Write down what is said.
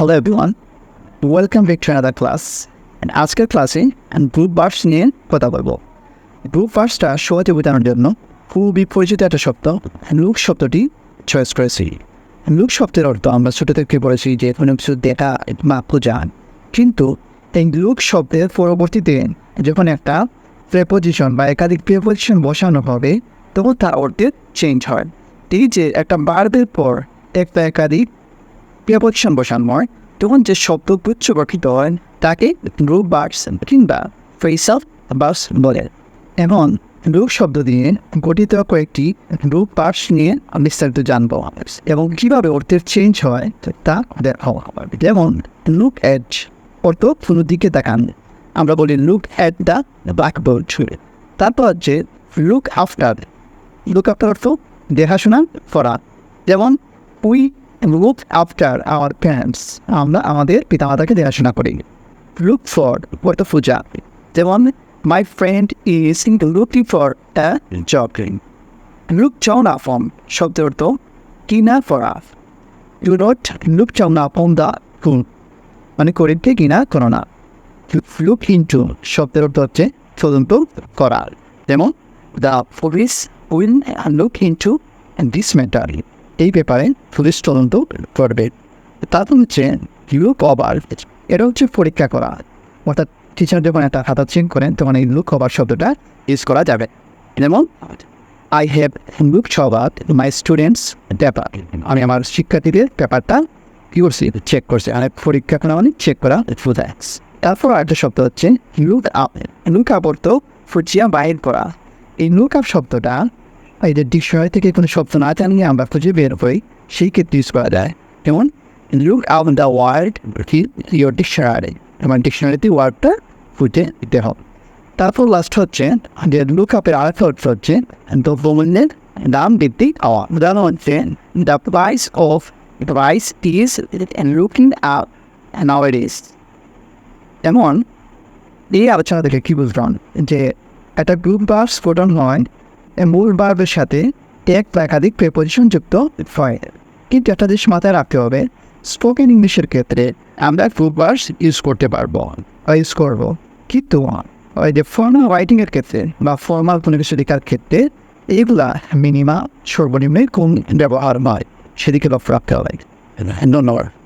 Hello everyone welcome back to another class and আজকের ক্লাসে group burst নিয়ে কথা বলব। গ্রুপ বার্সটা সহজে বোঝানোর জন্য খুবই পরিচিত একটা শব্দ লুক শব্দটি চয়েস করেছি। লুক শব্দের অর্থ আমরা ছোটো থেকে পড়েছি যে কোনো কিছু দেখা বা বোঝান কিন্তু এই লুক শব্দের পরবর্তীতে যখন একটা প্রেপোজিশন বা একাধিক প্রেপোজিশন বসানো হবে, তখন তার অর্থের চেঞ্জ হয়। এই যে একটা বার্বের পর একটা একাধিক প্রিয়পজিশন বসানো হয় তখন যে শব্দ গুচ্ছ গঠিত হয়, তাকে গ্রুপ বার্স কিংবা ফেসাল বার্স বলে। এমন গ্রুপ শব্দ দিয়ে গঠিত কয়েকটি গ্রুপ বার্স নিয়ে বিস্তারিত জানব। এবং কীভাবে অর্থের চেঞ্জ হয়, তা দেখা যেমন লুক এড অর্থ কোনো দিকে তাকান। আমরা বলি লুক অ্যাট দ্য ব্ল্যাকবোর্ড ছুঁড়ে তারপর হচ্ছে লুক আফটার লুক আফটার অর্থ দেখাশোনা করা। যেমন we look after our parents আমরা আমাদের পিতামাতাকে দেখাশোনা করি। লুক ফর অর্থ পূজা যেমন my friend is looking for a job look down upon শব্দের অর্থ কিনা ফরা do not look down upon the কুন মানে করিতে কিনা করো না। লুক ইন্টু শব্দের অর্থ হচ্ছে তদন্ত করা। যেমন the police will look into this matter এই ব্যাপারে পুলিশ তদন্ত করবে। তারপর হচ্ছে লুক ওভার এটা হচ্ছে পরীক্ষা করা। অর্থাৎ টিচার যখন একটা খাতা চেক করেন, তখন এই লুক ওভার শব্দটা ইউজ করা যাবে। যেমন I have look over my students paper আমি আমার শিক্ষার্থীদের পেপারটা কী করছি চেক করছি। আর পরীক্ষা করা মানে চেক করা ফুদাক্স তারপর আরেকটা শব্দ হচ্ছে লুক আপ লুক আপ অর্থ ফুচিয়া বাহির করা। এই লুক আপ শব্দটা যে ডিকশনারি থেকে কোনো শব্দ না জানিয়ে আমরা খুঁজে বের হই, সেই ক্ষেত্রে ইউজ করা যায়। যেমন look up the word your dictionary আমার ডিকশনারিতে ওয়ার্ডটা খুঁজে দিতে হবে। তারপর লাস্ট হচ্ছে, যে লুক আপের আরেকটা অর্থ হচ্ছে দ্রব্যমূল্যের দাম বৃদ্ধি হওয়া উদাহরণ হচ্ছে the price of price is looking up now it is এমন এই আলোচনা থেকে কী বুঝলাম? যে একটা গ্রুপ বার স্ফোটন হয় মূল বার্বের সাথে এক বা একাধিক প্রেপোজিশন যুক্ত হয়। কিন্তু একটা জিনিস মাথায় রাখতে হবে স্পোকেন ইংলিশের ক্ষেত্রে আমরা গ্রুপ বার্স ইউজ করতে পারব ইউজ করব। কিন্তু, ওই যে ফর্মাল রাইটিংয়ের ক্ষেত্রে বা ফর্মাল কোনো কিছু লেখার ক্ষেত্রে এইগুলা মিনিমাম সর্বনিম্নে কোন ব্যবহার নয়। সেদিকে লক্ষ্য রাখতে হবে। ধন্যবাদ।